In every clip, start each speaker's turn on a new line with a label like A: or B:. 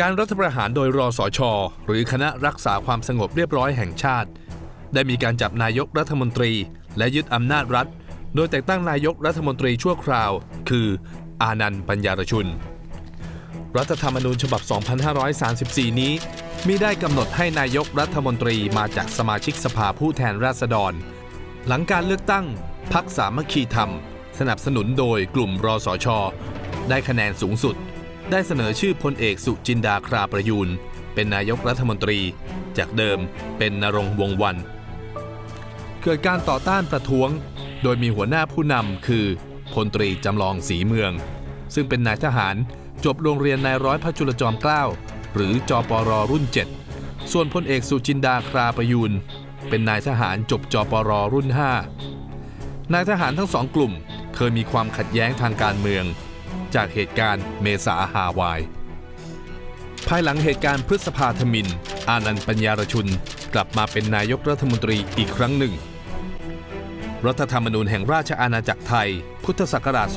A: การรัฐประหารโดยรอสชหรือคณะรักษาความสงบเรียบร้อยแห่งชาติ ได้มีการจับนายกรัฐมนตรี และยึดอำนาจรัฐ โดยแต่งตั้งนายกรัฐมนตรีชั่วคราว คือ อานันต์ปัญญารชุน รัฐธรรมนูญฉบับ 2534 นี้มิได้กำหนดให้นายกรัฐมนตรีมาจากสมาชิกสภาผู้แทนราษฎร หลังการเลือกตั้งพักสามัคคีธรรม สนับสนุนโดยกลุ่มรอสชได้คะแนนสูงสุด ได้เสนอชื่อพลเอกสุจินดาคราประยูนเป็นนายกรัฐมนตรี จากเดิมเป็นนรงวงวัน เกิดการต่อต้านประท้วง โดยมีหัวหน้าผู้นำคือพลตรีจำลองศรีเมือง ซึ่งเป็นนายทหารจบโรงเรียนนายร้อยพระจุลจอมเกล้าหรือจปอรรุ่น 7 ส่วนพลเอกสุจินดาคราประยูนเป็นนายทหารจบจปอรรุ่น 5 นายทหารทั้งสองกลุ่มเคยมีความขัดแย้งทางการเมือง จากเหตุการณ์เมษาฮาวาย ภายหลังเหตุการณ์พฤษภาธมิน อานันต์ปัญญารชุน กลับมาเป็นนายกรัฐมนตรีอีกครั้งหนึ่ง รัฐธรรมนูญแห่งราชอาณาจักรไทย พุทธศักราช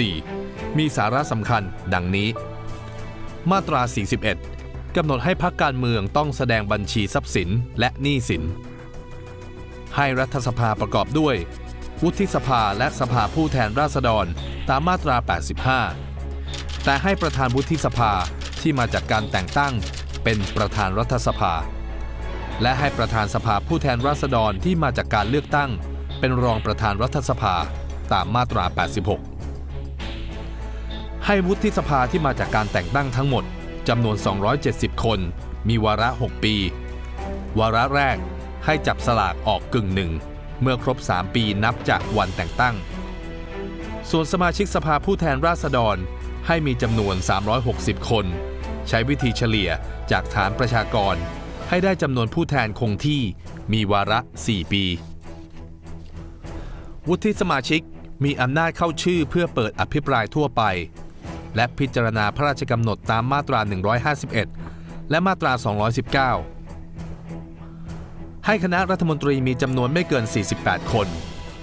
A: 2534 มีสาระสำคัญดังนี้ มาตรา 41 กำหนดให้พรรคการเมืองต้องแสดงบัญชีทรัพย์สินและหนี้สิน ให้รัฐสภาประกอบด้วย วุฒิสภาและสภาผู้แทนราษฎรตามมาตรา 85 แต่ให้ประธานวุฒิสภาที่มาจากการแต่งตั้งเป็นประธานรัฐสภา และให้ประธานสภาผู้แทนราษฎรที่มาจากการเลือกตั้ง เป็นรองประธานรัฐสภาตามมาตรา 86 ให้วุฒิสภาที่มาจากการแต่งตั้งทั้งหมดจำนวน 270 คน มีวาระ 6 ปี วาระแรกให้จับสลากออกกึ่งหนึ่ง เมื่อครบ 3 ปีนับจากวันแต่งตั้ง ส่วนสมาชิกสภาผู้แทนราษฎรให้มีจำนวน 360 คน ใช้วิธีเฉลี่ยจากฐานประชากร ให้ได้จำนวนผู้แทนคงที่มีวาระ 4 ปี วุฒิสมาชิกมีอำนาจเข้าชื่อเพื่อเปิดอภิปรายทั่วไป และพิจารณาพระราชกำหนดตามมาตรา 151 และมาตรา 219 ให้คณะรัฐมนตรีมีจำนวนไม่เกิน 48 คน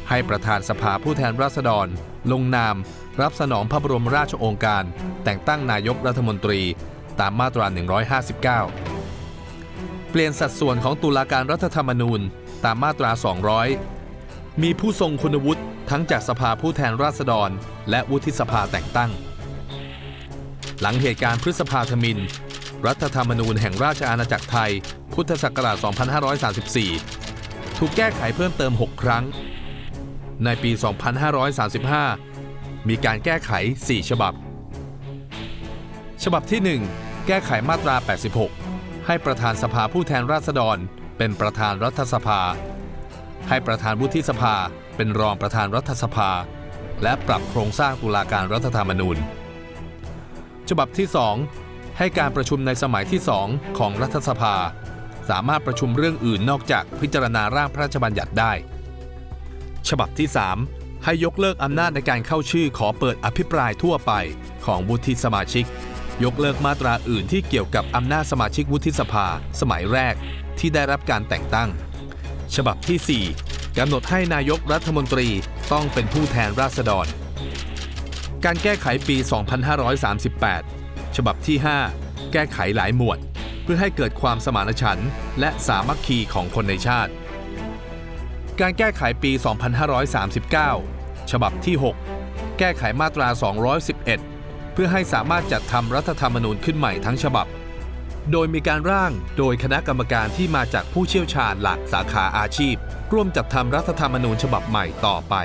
A: ให้ประธานสภาผู้แทนราษฎร ลงนาม รับสนองพระบรมราชโองการ แต่งตั้งนายกรัฐมนตรีตามมาตรา 159 เปลี่ยนสัดส่วนของตุลาการรัฐธรรมนูญตามมาตรา 200 มีผู้ทรงคุณวุฒิทั้งจากสภาผู้แทนราษฎร และวุฒิสภาแต่งตั้ง หลังเหตุการณ์พฤษภาธมิน รัฐธรรมนูญแห่งราชอาณาจักรไทย พุทธศักราช 2534 ถูกแก้ไขเพิ่มเติม 6 ครั้ง ในปี 2535 มีการแก้ไข 4 ฉบับ ฉบับที่ 1 แก้ไขมาตรา 86 ให้ประธานสภาผู้แทนราษฎร เป็นประธานรัฐสภา ให้ประธานวุฒิสภาเป็นรองประธานรัฐสภา และปรับโครงสร้างตุลาการรัฐธรรมนูญ ฉบับที่ 2 ให้การประชุมในสมัยที่ 2 ของรัฐสภา สามารถประชุมเรื่องอื่นนอกจากพิจารณาร่างพระราชบัญญัติได้ ฉบับที่ 3 ให้ยกเลิกอำนาจในการเข้าชื่อขอเปิดอภิปรายทั่วไปของวุฒิสมาชิก ยกเลิกมาตราอื่นที่เกี่ยวกับอำนาจสมาชิกวุฒิสภา สมัยแรกที่ได้รับการแต่งตั้ง ฉบับที่ 4กำหนดให้นายกรัฐมนตรีต้องเป็นผู้แทนราษฎร การแก้ไขปี 2538 ฉบับที่ 5 แก้ไขหลายหมวด เพื่อให้เกิดความสมานฉันท์และสามัคคีของคนในชาติ การแก้ไขปี 2539 ฉบับที่ 6 แก้ไขมาตรา 211 เพื่อให้สามารถจัดทำรัฐธรรมนูญขึ้นใหม่ทั้งฉบับ โดยมีการร่างโดยคณะกรรมการที่มาจากผู้เชี่ยวชาญหลักสาขาอาชีพ ร่วมจัดทำรัฐธรรมนูญฉบับใหม่ต่อไป